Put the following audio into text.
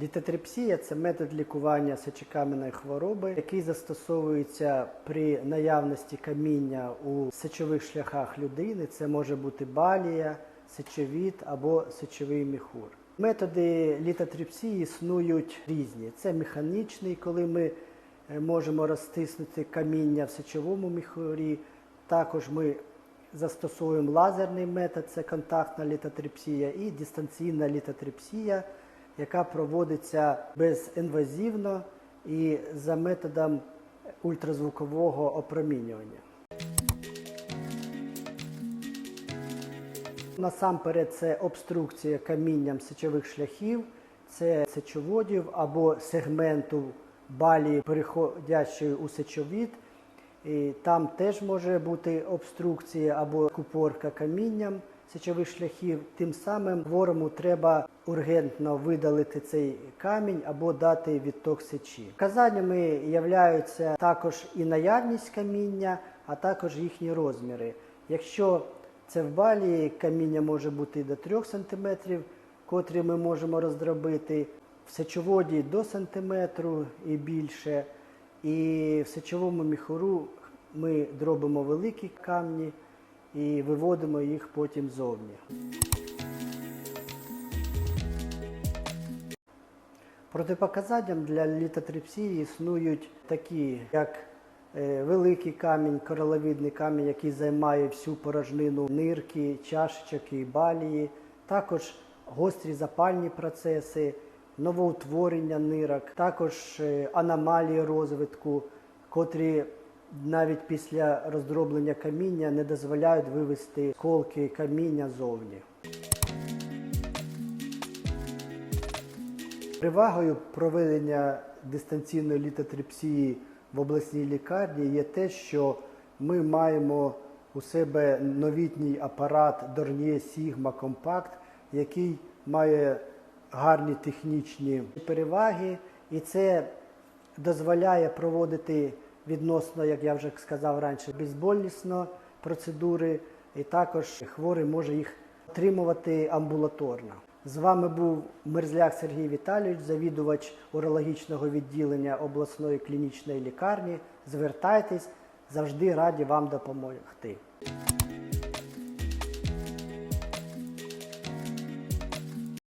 Літотрипсія це метод лікування сечокам'яної хвороби, який застосовується при наявності каміння у сечових шляхах людини. Це може бути балія, сечовід або сечовий міхур. Методи літотрипсії існують різні. Це механічний, коли ми е, можемо розтиснути каміння в сечовому міхурі. Також ми застосовуємо лазерний метод, це контактна літотрипсія, і дистанційна літотрипсія, яка проводиться безінвазивно і за методом ультразвукового опромінювання. Насамперед це обструкція камінням сечових шляхів, це сечоводів або сегменту балії, переходячої у сечовід. І там теж може бути обструкція або купорка камінням сечових шляхів. Тим самим хворому треба ургентно видалити цей камінь або дати відток сечі. Казаннями являються також і наявність каміння, а також їхні розміри. Якщо це в балі каміння може бути до 3 см, котрі ми можемо роздробити, в сечоводі до сантиметру і більше. І в сечовому міхуру ми дробимо великі камні і виводимо їх потім зовні. Протипоказанням для літотрипсії існують такі, як е, великий камінь, кораловидний камінь, який займає всю порожнину нирки, чашечок і балії, також гострі запальні процеси, новоутворення нирок, також е, аномалії розвитку, котрі навіть після роздроблення каміння не дозволяють вивести сколки каміння зовні. Перевагою проведення дистанційної літотрипсії в обласній лікарні є те, що ми маємо у себе новітній апарат Dornier Sigma Compact, який має гарні технічні переваги, і це дозволяє проводити відносно, як я вже сказав раніше, безболісно процедури, і також хворий може їх отримувати амбулаторно. З вами був Мерзляк Сергій Віталійович, завідувач урологічного відділення обласної клінічної лікарні. Звертайтесь, завжди раді вам допомогти.